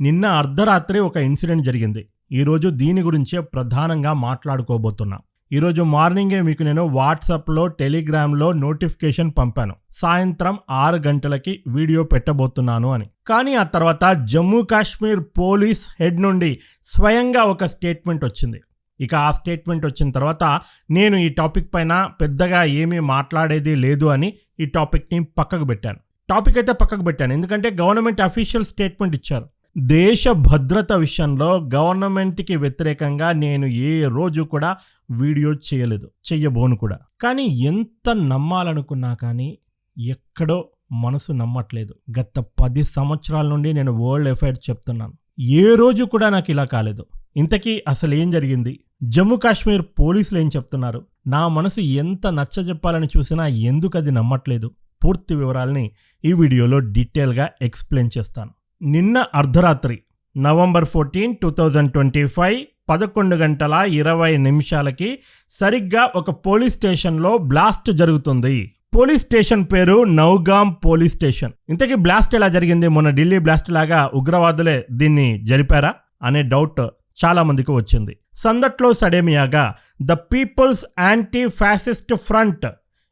నిన్న అర్ధరాత్రి ఒక ఇన్సిడెంట్ జరిగింది. ఈరోజు దీని గురించే ప్రధానంగా మాట్లాడుకోబోతున్నా. ఈరోజు మార్నింగే మీకు నేను వాట్సాప్లో టెలిగ్రామ్లో నోటిఫికేషన్ పంపాను. సాయంత్రం ఆరు గంటలకి వీడియో పెట్టబోతున్నాను అని. కానీ ఆ తర్వాత జమ్మూ కాశ్మీర్ పోలీస్ హెడ్ నుండి స్వయంగా ఒక స్టేట్మెంట్ వచ్చింది. ఇక ఆ స్టేట్మెంట్ వచ్చిన తర్వాత నేను ఈ టాపిక్ పైన పెద్దగా ఏమీ మాట్లాడేది లేదు అని ఈ టాపిక్ని పక్కకు పెట్టాను. టాపిక్ అయితే పక్కకు పెట్టాను. ఎందుకంటే గవర్నమెంట్ అఫీషియల్ స్టేట్మెంట్ ఇచ్చారు. దేశ భద్రత విషయంలో గవర్నమెంట్కి వ్యతిరేకంగా నేను ఏ రోజు కూడా వీడియో చేయలేదు చెయ్యబోను కూడా. కానీ ఎంత నమ్మాలనుకున్నా కానీ ఎక్కడో మనసు నమ్మట్లేదు. గత పది సంవత్సరాల నుండి నేను వరల్డ్ ఎఫైర్ చెప్తున్నాను. ఏ రోజు కూడా నాకు ఇలా కాలేదు. ఇంతకీ అసలు ఏం జరిగింది? జమ్మూ కాశ్మీర్ పోలీసులు ఏం చెప్తున్నారు? నా మనసు ఎంత నచ్చ చెప్పాలని చూసినా ఎందుకు అది నమ్మట్లేదు? పూర్తి వివరాల్ని ఈ వీడియోలో డీటెయిల్గా ఎక్స్ప్లెయిన్ చేస్తాను. నిన్న అర్ధరాత్రి November fourteen two thousand twenty five పదకొండు గంటల ఇరవై నిమిషాలకి సరిగ్గా ఒక పోలీస్ స్టేషన్లో బ్లాస్ట్ జరుగుతుంది. పోలీస్ స్టేషన్ పేరు నౌగామ్ పోలీస్ స్టేషన్. ఇంతకీ బ్లాస్ట్ ఎలా జరిగింది? మొన్న ఢిల్లీ బ్లాస్ట్ లాగా ఉగ్రవాదులే దీన్ని జరిపారా? అనే డౌట్ చాలా మందికి వచ్చింది. సందట్లో సడేమియాగా the People's anti fascist front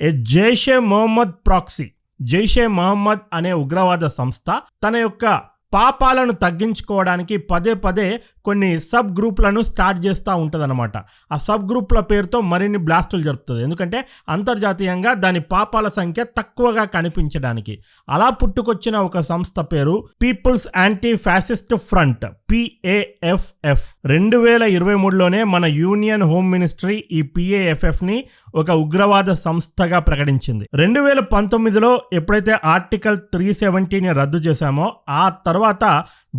a Jaish Mohammad proxy Jaish Mohammad అనే ఉగ్రవాద సంస్థ తన యొక్క పాపాలను తగ్గించుకోవడానికి పదే పదే కొన్ని సబ్ గ్రూప్లను స్టార్ట్ చేస్తూ ఉంటుందన్నమాట. ఆ సబ్ గ్రూప్ల పేరుతో మరిన్ని బ్లాస్టులు జరుపుతుంది. ఎందుకంటే అంతర్జాతీయంగా దాని పాపాల సంఖ్య తక్కువగా కనిపించడానికి. అలా పుట్టుకొచ్చిన ఒక సంస్థ పేరు People's anti fascist front PAFF రెండు వేల ఇరవై మూడులోనే మన యూనియన్ హోమ్ మినిస్ట్రీ ఈ పిఏఎఫ్ఎఫ్ని ఒక ఉగ్రవాద సంస్థగా ప్రకటించింది. రెండు వేల పంతొమ్మిదిలో ఎప్పుడైతే ఆర్టికల్ త్రీ సెవెంటీని రద్దు చేశామో ఆ తర్వాత తర్వాత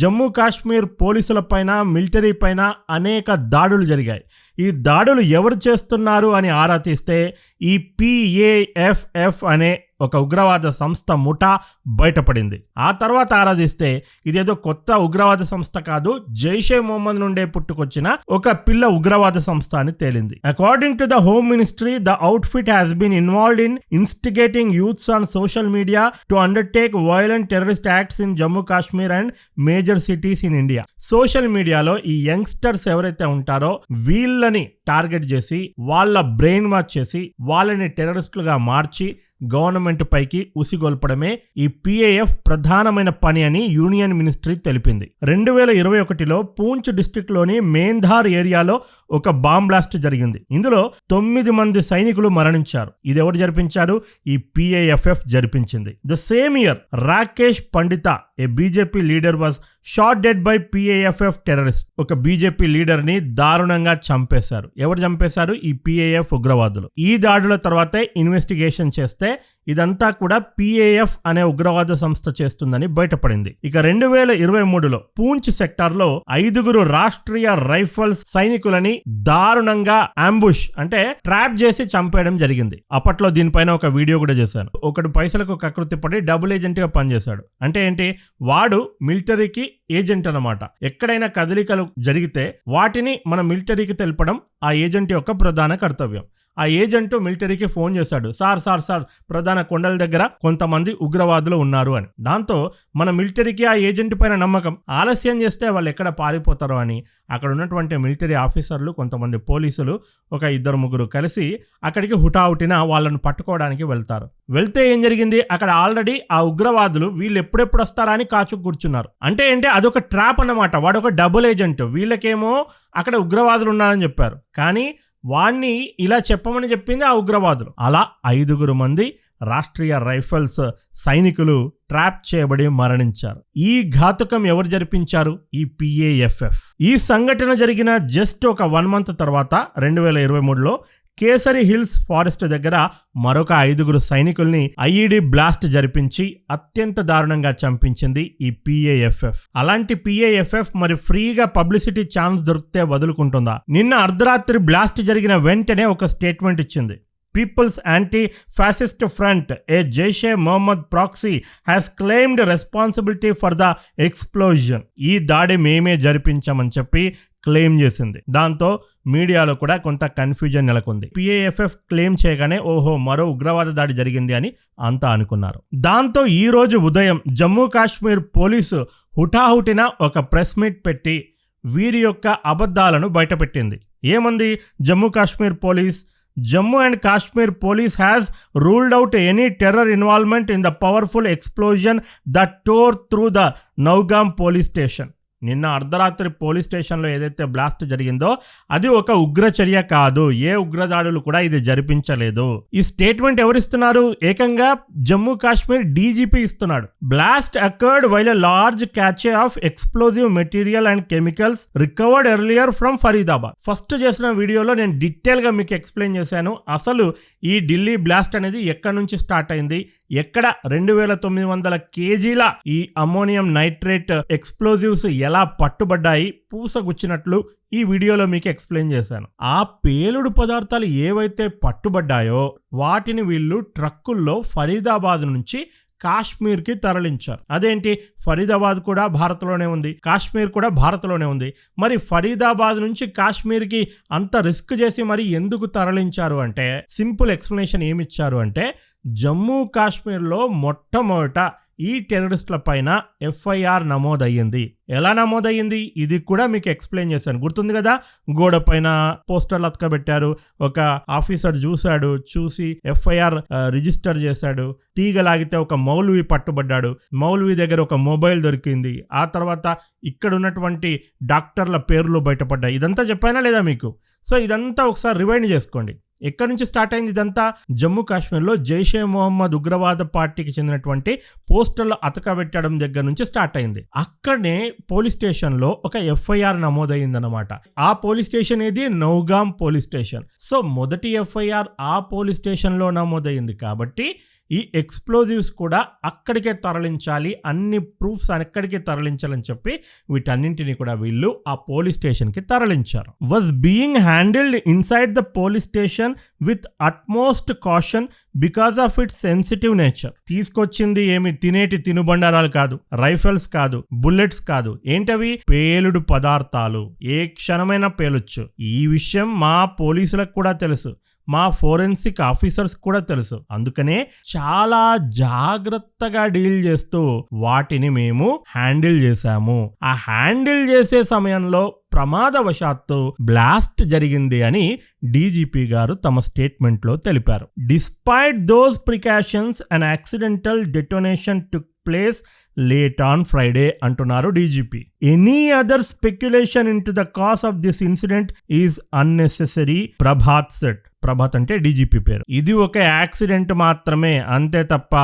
జమ్మూ కాశ్మీర్ పోలీసుల పైన మిలిటరీ పైన అనేక దాడులు జరిగాయి. ఈ దాడులు ఎవరు చేస్తున్నారు అని ఆరా తీస్తే ఈ పిఏఎఫ్ఎఫ్ అనే ఒక ఉగ్రవాద సంస్థ ముఠా బయటపడింది. ఆ తర్వాత ఆరాధిస్తే ఇదేదో కొత్త ఉగ్రవాద సంస్థ కాదు జైషే మొహమ్మద్ నుండే పుట్టుకొచ్చిన ఒక పిల్ల ఉగ్రవాద సంస్థ అని తేలింది. According to the home ministry the outfit has been involved in instigating youths on social media to undertake violent terrorist acts in Jammu Kashmir and major cities in India. Social మీడియాలో ఈ యంగ్స్టర్స్ ఎవరైతే ఉంటారో వీళ్ళని target చేసి వాళ్ళ brain wash చేసి వాళ్ళని టెరరిస్టులుగా మార్చి government పైకి ఉసిగొల్పడమే ఈ పిఏఎఫ్ ప్రధానమైన పని అని యూనియన్ మినిస్ట్రీ తెలిపింది. రెండు వేల ఇరవై ఒకటిలో పూంచ్ డిస్టిక్లోని మేంధార్ ఏరియాలో ఒక బాంబ్ బ్లాస్ట్ జరిగింది. ఇందులో తొమ్మిది మంది సైనికులు మరణించారు. ఇది ఎవరు జరిపించారు? ఈ PAFF జరిపించింది. The same year Rakesh Pandita a BJP leader was shot dead by PAFF terrorist. ఒక బీజేపీ లీడర్ని దారుణంగా చంపేశారు. ఎవరు చంపేశారు? ఈ పిఏఎఫ్ ఉగ్రవాదులు. ఈ దాడుల తర్వాతే ఇన్వెస్టిగేషన్ చేస్తే して。ఇదంతా కూడా పిఏఎఫ్ అనే ఉగ్రవాద సంస్థ చేస్తుందని బయటపడింది. ఇక రెండు వేల ఇరవై మూడులో పూంచ్ సెక్టార్లో ఐదుగురు రాష్ట్రీయ రైఫల్స్ సైనికులని దారుణంగా అంబుష్ అంటే ట్రాప్ చేసి చంపేయడం జరిగింది. అప్పట్లో దీనిపైన ఒక వీడియో కూడా చేశాను. ఒకడు పైసలకు కకృతి పడి డబుల్ ఏజెంట్గా పనిచేశాడు. అంటే ఏంటి? వాడు మిలిటరీకి ఏజెంట్ అన్నమాట. ఎక్కడైనా కదలికలు జరిగితే వాటిని మన మిలిటరీకి తెలపడం ఆ ఏజెంట్ యొక్క ప్రధాన కర్తవ్యం. ఆ ఏజెంట్ మిలిటరీకి ఫోన్ చేశాడు. సార్ సార్ సార్ ప్రధాన కొండల దగ్గర కొంతమంది ఉగ్రవాదులు ఉన్నారు అని. దాంతో మన మిలిటరీకి ఆ ఏజెంట్ పైన నమ్మకం. ఆలస్యం చేస్తే వాళ్ళు ఎక్కడ పారిపోతారో అని. అక్కడ ఉన్నటువంటి మిలిటరీ ఆఫీసర్లు కొంతమంది పోలీసులు ఒక ఇద్దరు ముగ్గురు కలిసి అక్కడికి హుటాహుటిన వాళ్ళను పట్టుకోవడానికి వెళ్తారు. వెళ్తే ఏం జరిగింది? అక్కడ ఆల్రెడీ ఆ ఉగ్రవాదులు వీళ్ళు ఎప్పుడెప్పుడు వస్తారా అని కాచు కూర్చున్నారు. అంటే ఏంటి? అదొక ట్రాప్ అన్నమాట. వాడు ఒక డబుల్ ఏజెంట్ వీళ్ళకేమో అక్కడ ఉగ్రవాదులు ఉన్నారని చెప్పారు. కానీ వాణ్ణి ఇలా చెప్పమని చెప్పింది ఆ ఉగ్రవాదులు. అలా ఐదుగురు మంది రాష్ట్రీయ రైఫల్స్ సైనికులు ట్రాప్ చేయబడి మరణించారు. ఈ ఘాతుకం ఎవరు జరిపించారు? ఈ పిఏఎఫ్ఎఫ్. ఈ సంఘటన జరిగిన జస్ట్ ఒక వన్ మంత్ తర్వాత రెండు వేల ఇరవై మూడులో కేసరి హిల్స్ ఫారెస్ట్ దగ్గర మరొక ఐదుగురు సైనికుల్ని ఐఈడి బ్లాస్ట్ జరిపించి అత్యంత దారుణంగా చంపించింది ఈ పిఏఎఫ్ఎఫ్. అలాంటి పిఏఎఫ్ఎఫ్ మరి ఫ్రీగా పబ్లిసిటీ ఛాన్స్ దొరికితే వదులుకుంటుందా? నిన్న అర్ధరాత్రి బ్లాస్ట్ జరిగిన వెంటనే ఒక స్టేట్మెంట్ ఇచ్చింది. People's anti fascist front a Jaish Mohammad proxy has claimed responsibility for the explosion ఈ దాడి మేమే జరిపించామని చెప్పి క్లెయిమ్ చేసింది. దాంతో మీడియాలో కూడా కొంత కన్ఫ్యూజన్ నెలకొంది. పిఏఎఫ్ఎఫ్ క్లెయిమ్ చేయగానే ఓహో మరో ఉగ్రవాద దాడి జరిగింది అని అంతా అనుకున్నారు. దాంతో ఈ రోజు ఉదయం జమ్మూ కాశ్మీర్ పోలీసు హుటాహుటిన ఒక ప్రెస్ మీట్ పెట్టి వీరి యొక్క అబద్ధాలను బయటపెట్టింది. ఏమంది? Jammu Kashmir police Jammu and Kashmir police has ruled out any terror involvement in the powerful explosion that tore through the Naugam police station. నిన్న అర్ధరాత్రి పోలీస్ స్టేషన్లో ఏదైతే బ్లాస్ట్ జరిగిందో అది ఒక ఉగ్రచర్య కాదు. ఏ ఉగ్రదాడులు కూడా ఇది జరిపించలేదు. ఈ స్టేట్మెంట్ ఎవరిస్తున్నారు? ఏకంగా జమ్మూ కాశ్మీర్ డీజీపీ ఇస్తున్నాడు. Blast occurred while a large cache of explosive material and chemicals recovered earlier from Faridabad first చేసిన వీడియోలో నేను డీటెయిల్గా మీకు ఎక్స్ప్లెయిన్ చేశాను. అసలు ఈ ఢిల్లీ బ్లాస్ట్ అనేది ఎక్కడి నుంచి స్టార్ట్ అయింది? ఎక్కడ రెండు వేల తొమ్మిది వందల కేజీల ఈ అమోనియం నైట్రేట్ ఎక్స్ప్లోజివ్స్ ఎలా పట్టుబడ్డాయి పూసగుచ్చినట్లు ఈ వీడియోలో మీకు ఎక్స్ప్లెయిన్ చేశాను. ఆ పేలుడు పదార్థాలు ఏవైతే పట్టుబడ్డాయో వాటిని వీళ్ళు ట్రక్కుల్లో ఫరీదాబాద్ నుంచి కాశ్మీర్కి తరలించారు. అదేంటి? ఫరీదాబాద్ కూడా భారత్లోనే ఉంది. కాశ్మీర్ కూడా భారత్లోనే ఉంది. మరి ఫరీదాబాద్ నుంచి కాశ్మీర్కి అంత రిస్క్ చేసి మరి ఎందుకు తరలించారు అంటే సింపుల్ ఎక్స్ప్లెనేషన్ ఏమిచ్చారు అంటే జమ్మూ కాశ్మీర్లో మొట్టమొదట ఈ టెర్రరిస్టుల పైన ఎఫ్ఐఆర్ నమోదయ్యింది. ఎలా నమోదయ్యింది? ఇది కూడా మీకు ఎక్స్ప్లెయిన్ చేశాను. గుర్తుంది కదా? గోడ పైన పోస్టర్లు అతకబెట్టారు. ఒక ఆఫీసర్ చూశాడు చూసి ఎఫ్ఐఆర్ రిజిస్టర్ చేశాడు. తీగ లాగితే ఒక మౌలవి పట్టుబడ్డాడు. మౌలవి దగ్గర ఒక మొబైల్ దొరికింది. ఆ తర్వాత ఇక్కడ ఉన్నటువంటి డాక్టర్ల పేర్లు బయటపడ్డాయి. ఇదంతా చెప్పానా లేదా మీకు? సో ఇదంతా ఒకసారి రివైండ్ చేసుకోండి. ఎక్కడి నుంచి స్టార్ట్ అయింది ఇదంతా? జమ్మూ కాశ్మీర్లో జైషే మొహమ్మద్ ఉగ్రవాద పార్టీకి చెందినటువంటి పోస్టర్లు అతకబెట్టడం దగ్గర నుంచి స్టార్ట్ అయింది. అక్కడనే పోలీస్ స్టేషన్లో ఒక ఎఫ్ఐఆర్ నమోదైందనమాట ఆ పోలీస్ స్టేషన్ ఏది? Nowgam police station. సో మొదటి ఎఫ్ఐఆర్ ఆ పోలీస్ స్టేషన్లో నమోదైంది కాబట్టి ఈ ఎక్స్ప్లోజివ్స్ కూడా అక్కడికే తరలించాలి అన్ని ప్రూఫ్స్ అక్కడికే తరలించాలని చెప్పి వీటన్నింటినీ కూడా వీళ్ళు ఆ పోలీస్ స్టేషన్కి తరలించారు. Was being handled inside the police station with utmost caution because of its sensitive nature తీసుకొచ్చింది ఏమి? తినేటి తినుబండారాలు కాదు రైఫిల్స్ కాదు బుల్లెట్స్ కాదు. ఏంటవి? పేలుడు పదార్థాలు. ఏ క్షణమైనా పేలొచ్చు. ఈ విషయం మా పోలీసులకు కూడా తెలుసు. మా ఫోరెన్సిక్ ఆఫీసర్స్ కూడా తెలుసు. అందుకనే చాలా జాగ్రత్తగా డీల్ చేస్తూ వాటిని మేము హ్యాండిల్ చేశాము. ఆ హ్యాండిల్ చేసే సమయంలో ప్రమాదవశాత్తు బ్లాస్ట్ జరిగింది అని డీజీపీ గారు తమ స్టేట్మెంట్లో తెలిపారు. Despite those precautions and accidental detonation took place late on Friday అంటున్నారు DGP. Any other speculation into the cause of this incident is unnecessary Prabhat said Prabhat అంటే డీజీపీ పేరు. ఇది ఒక యాక్సిడెంట్ మాత్రమే అంతే తప్ప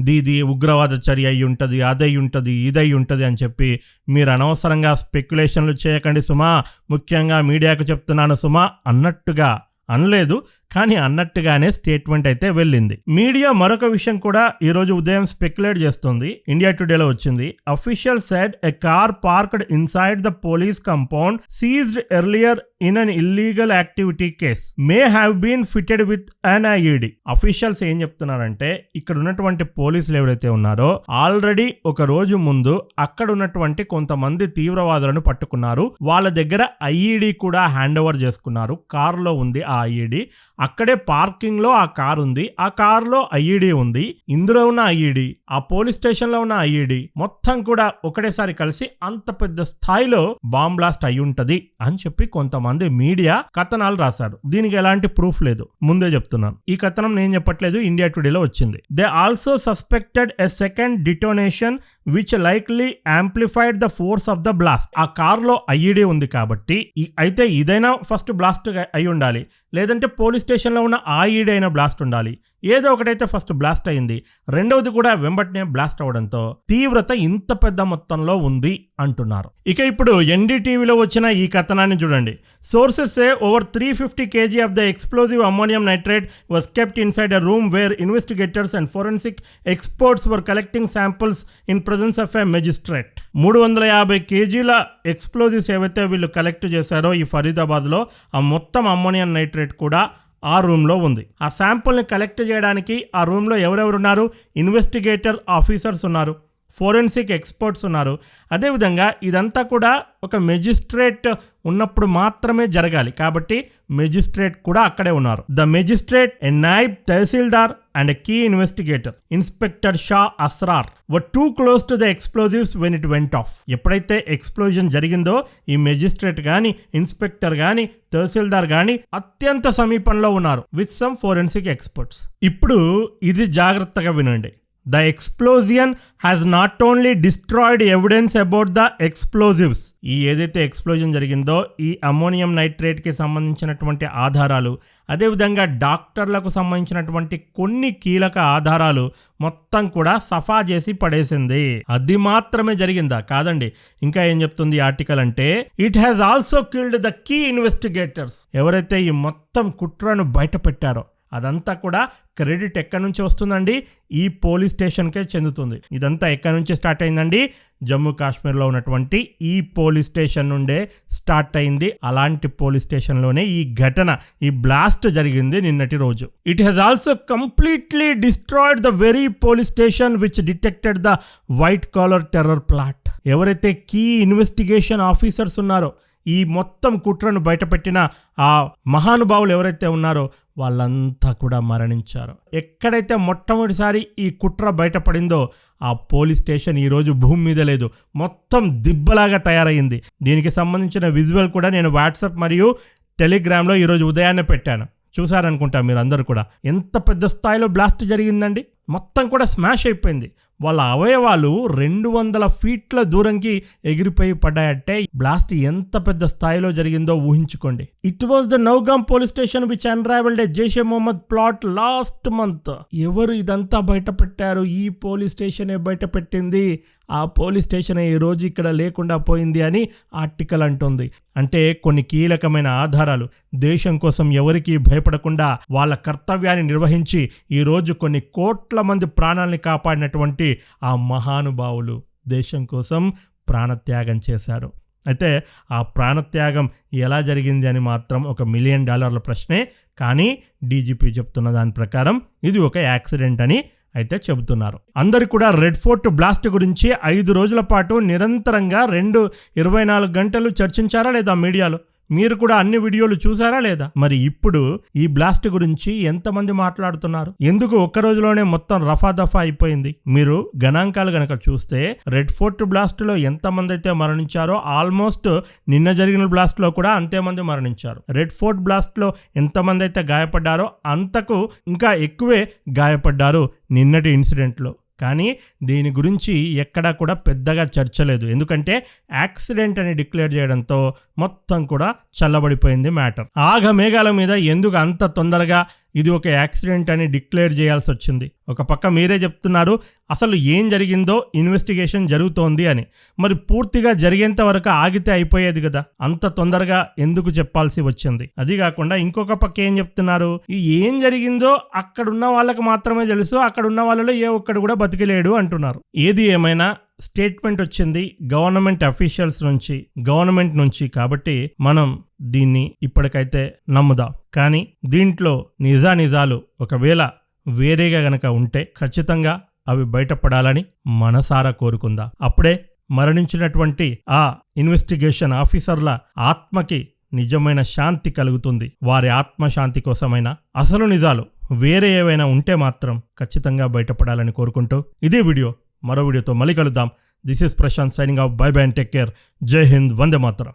దీది ఉగ్రవాద చర్య అయి ఉంటుంది అదై ఉంటుంది ఇదై ఉంటుంది అని చెప్పి మీరు అనవసరంగా స్పెక్యులేషన్లు చేయకండి సుమా. ముఖ్యంగా మీడియాకు చెప్తున్నాను సుమా అన్నట్టుగా అనలేదు కానీ అన్నట్టుగానే స్టేట్మెంట్ అయితే వెళ్ళింది. మీడియా మరొక విషయం కూడా ఈ రోజు ఉదయం స్పెక్యులేట్ చేస్తుంది. ఇండియా టుడేలో వచ్చింది. Official said a car parked inside the police compound seized earlier in an illegal activity case may have been fitted with an IED officials ఏం చెప్తున్నారంటే ఇక్కడ ఉన్నటువంటి పోలీసులు ఎవరైతే ఉన్నారో ఆల్రెడీ ఒక రోజు ముందు అక్కడ ఉన్నటువంటి కొంతమంది తీవ్రవాదులను పట్టుకున్నారు. వాళ్ళ దగ్గర ఐఈడి కూడా హ్యాండ్ ఓవర్ చేసుకున్నారు. కారులో ఉంది ఆ ఐఈడి అక్కడే పార్కింగ్లో ఆ కార్ ఉంది ఆ కార్లో ఐఈడి ఉంది. ఇందులో ఉన్న ఐఈడి ఆ పోలీస్ స్టేషన్లో ఉన్న ఐఈడి మొత్తం కూడా ఒకటేసారి కలిసి అంత పెద్ద స్థాయిలో బాంబ్ బ్లాస్ట్ అయి ఉంటది అని చెప్పి కొంతమంది మీడియా కథనాలు రాశారు. దీనికి ఎలాంటి ప్రూఫ్ లేదు. ముందే చెప్తున్నాను. ఈ కథనం నేను చెప్పట్లేదు. ఇండియా టుడేలో వచ్చింది. They also suspected a second detonation which likely amplified the force of the blast. ఆ కార్లో ఐఈడి ఉంది కాబట్టి అయితే ఇదైనా ఫస్ట్ బ్లాస్ట్ అయి ఉండాలి లేదంటే పోలీస్ స్టేషన్లో ఉన్న ఆ ఈడైన అయిన బ్లాస్ట్ ఉండాలి. ఏదో ఒకటైతే ఫస్ట్ బ్లాస్ట్ అయింది. రెండవది కూడా వెంబటనే బ్లాస్ట్ అవడంతో తీవ్రత ఇంత పెద్ద మొత్తంలో ఉంది అంటున్నారు. ఇక ఇప్పుడు ఎన్డీటీవీలో వచ్చిన ఈ కథనాన్ని చూడండి. Sources say over three fifty kg of the explosive ammonium nitrate was kept inside a room where investigators and forensic experts were collecting samples in presence of a magistrate. మూడు వందల యాభై కేజీల ఎక్స్ప్లోజివ్స్ ఏవైతే వీళ్ళు కలెక్ట్ చేశారో ఈ ఫరీదాబాద్లో ఆ మొత్తం అమ్మోనియం నైట్రేట్ కూడా ఆ రూమ్లో ఉంది. ఆ శాంపుల్ని కలెక్ట్ చేయడానికి ఆ రూమ్లో ఎవరెవరు ఉన్నారు ఇన్వెస్టిగేటర్ ఆఫీసర్స్ ఉన్నారు ఫోరెన్సిక్ ఎక్స్పర్ట్స్ ఉన్నారు. అదేవిధంగా ఇదంతా కూడా ఒక మెజిస్ట్రేట్ ఉన్నప్పుడు మాత్రమే జరగాలి. కాబట్టి మెజిస్ట్రేట్ కూడా అక్కడే ఉన్నారు. The magistrate a Naib Tehsildar and key investigator inspector Shah Asrar were too close to the explosives when it went off ఎప్పుడైతే ఎక్స్ప్లోజన్ జరిగిందో ఈ మెజిస్ట్రేట్ గాని ఇన్స్పెక్టర్ గాని తహసీల్దార్ గాని అత్యంత సమీపంలో ఉన్నారు విత్ సమ్ ఫోరెన్సిక్ ఎక్స్పర్ట్స్ ఇప్పుడు ఇది జాగ్రత్తగా వినండి. The explosion has not only destroyed evidence about the explosives ఈ ఏదైతే ఎక్స్ప్లోజన్ జరిగిందో ఈ అమోనియం నైట్రేట్కి సంబంధించినటువంటి ఆధారాలు అదేవిధంగా డాక్టర్లకు సంబంధించినటువంటి కొన్ని కీలక ఆధారాలు మొత్తం కూడా సఫా చేసి పడేసింది. అది మాత్రమే జరిగిందా? కాదండి. ఇంకా ఏం చెప్తుంది ఆర్టికల్ అంటే it has also killed the key investigators ఎవరైతే ఈ మొత్తం కుట్రను బయట పెట్టారో అదంతా కూడా క్రెడిట్ ఎక్కడి నుంచి వస్తుందండి? ఈ పోలీస్ స్టేషన్కే చెందుతుంది. ఇదంతా ఎక్కడి నుంచి స్టార్ట్ అయిందండి? జమ్మూ కాశ్మీర్లో ఉన్నటువంటి ఈ పోలీస్ స్టేషన్ నుండే స్టార్ట్ అయింది. అలాంటి పోలీస్ స్టేషన్లోనే ఈ ఘటన ఈ బ్లాస్ట్ జరిగింది నిన్నటి రోజు. It has also completely destroyed the very police station which detected the white collar terror plot ఎవరైతే కీ ఇన్వెస్టిగేషన్ ఆఫీసర్స్ ఉన్నారో ఈ మొత్తం కుట్రను బయటపెట్టిన ఆ మహానుభావులు ఎవరైతే ఉన్నారో వాళ్ళంతా కూడా మరణించారు. ఎక్కడైతే మొట్టమొదటిసారి ఈ కుట్ర బయటపడిందో ఆ పోలీస్ స్టేషన్ ఈరోజు భూమి మీద లేదు. మొత్తం దిబ్బలాగా తయారైంది దీనికి సంబంధించిన విజువల్ కూడా నేను వాట్సాప్ మరియు టెలిగ్రామ్లో ఈరోజు ఉదయాన్నే పెట్టాను. చూసారనుకుంటా మీరు అందరూ కూడా. ఎంత పెద్ద స్థాయిలో బ్లాస్ట్ జరిగిందండి? మొత్తం కూడా స్మాష్ అయిపోయింది. వాళ్ళ అవయవాలు రెండు వందల ఫీట్ల దూరంకి ఎగిరిపోయి పడ్డాయంటే బ్లాస్ట్ ఎంత పెద్ద స్థాయిలో జరిగిందో ఊహించుకోండి. It was the Nowgam police station which unravelled Jaish Mohammad plot last month ఎవరు ఇదంతా బయట పెట్టారు ఈ పోలీస్ స్టేషనే బయట పెట్టింది ఆ పోలీస్ స్టేషన్ ఈ రోజు ఇక్కడ లేకుండా పోయింది అని ఆర్టికల్ అంటుంది. అంటే కొన్ని కీలకమైన ఆధారాలు. దేశం కోసం ఎవరికీ భయపడకుండా వాళ్ళ కర్తవ్యాన్ని నిర్వహించి ఈరోజు కొన్ని కోట్ల మంది ప్రాణాలని కాపాడినటువంటి ఆ మహానుభావులు దేశం కోసం ప్రాణత్యాగం చేశారు. అయితే ఆ ప్రాణత్యాగం ఎలా జరిగింది అని మాత్రం ఒక మిలియన్ డాలర్ల ప్రశ్నే. కానీ డీజీపీ చెప్తున్న దాని ప్రకారం ఇది ఒక యాక్సిడెంట్ అని అయితే చెబుతున్నారు. అందరు కూడా రెడ్ ఫోర్ట్ బ్లాస్ట్ గురించి ఐదు రోజుల పాటు నిరంతరంగా రెండు ఇరవై నాలుగు గంటలు చర్చించారా లేదా మీడియాలో? మీరు కూడా అన్ని వీడియోలు చూసారా లేదా? మరి ఇప్పుడు ఈ బ్లాస్ట్ గురించి ఎంతమంది మాట్లాడుతున్నారు? ఎందుకు ఒక్క రోజులోనే మొత్తం రఫా దఫా అయిపోయింది? మీరు గణాంకాలు గనక చూస్తే రెడ్ ఫోర్ట్ బ్లాస్ట్లో ఎంతమంది అయితే మరణించారో ఆల్మోస్ట్ నిన్న జరిగిన బ్లాస్ట్లో కూడా అంతే మంది మరణించారు. రెడ్ ఫోర్ట్ బ్లాస్ట్లో ఎంతమంది అయితే గాయపడ్డారో అంతకు ఇంకా ఎక్కువే గాయపడ్డారు నిన్నటి ఇన్సిడెంట్లో కానీ దీని గురించి ఎక్కడా కూడా పెద్దగా చర్చలేదు. ఎందుకంటే యాక్సిడెంట్ అని డిక్లేర్ చేయడంతో మొత్తం కూడా చల్లబడిపోయింది మ్యాటర్. ఆగ మేఘాల మీద ఎందుకు అంత తొందరగా ఇది ఒక యాక్సిడెంట్ అని డిక్లేర్ చేయాల్సి వచ్చింది. ఒక పక్క మీరే చెప్తున్నారు అసలు ఏం జరిగిందో ఇన్వెస్టిగేషన్ జరుగుతోంది అని. మరి పూర్తిగా జరిగేంత వరకు ఆగితే అయిపోయేది కదా. అంత తొందరగా ఎందుకు చెప్పాల్సి వచ్చింది? అది కాకుండా ఇంకొక పక్క ఏం చెప్తున్నారు? ఈ ఏం జరిగిందో అక్కడున్న వాళ్ళకి మాత్రమే తెలుసు అక్కడ ఉన్న వాళ్ళలో ఏ ఒక్కడు కూడా బతికిలేడు అంటున్నారు. ఏది ఏమైనా స్టేట్మెంట్ వచ్చింది గవర్నమెంట్ అఫీషియల్స్ నుంచి గవర్నమెంట్ నుంచి కాబట్టి మనం దీన్ని ఇప్పటికైతే నమ్ముదాం. కానీ దీంట్లో నిజానిజాలు ఒకవేళ వేరేగా గనక ఉంటే ఖచ్చితంగా అవి బయటపడాలని మనసారా కోరుకుందాం. అప్పుడే మరణించినటువంటి ఆ ఇన్వెస్టిగేషన్ ఆఫీసర్ల ఆత్మకి నిజమైన శాంతి కలుగుతుంది. వారి ఆత్మశాంతి కోసమైనా అసలు నిజాలు వేరే ఏవైనా ఉంటే మాత్రం ఖచ్చితంగా బయటపడాలని కోరుకుంటూ ఇదే వీడియో. మరో వీడియోతో మళ్ళీ కలుద్దాం. This is Prashant signing off bye bye and take care Jai Hind Vande Mataram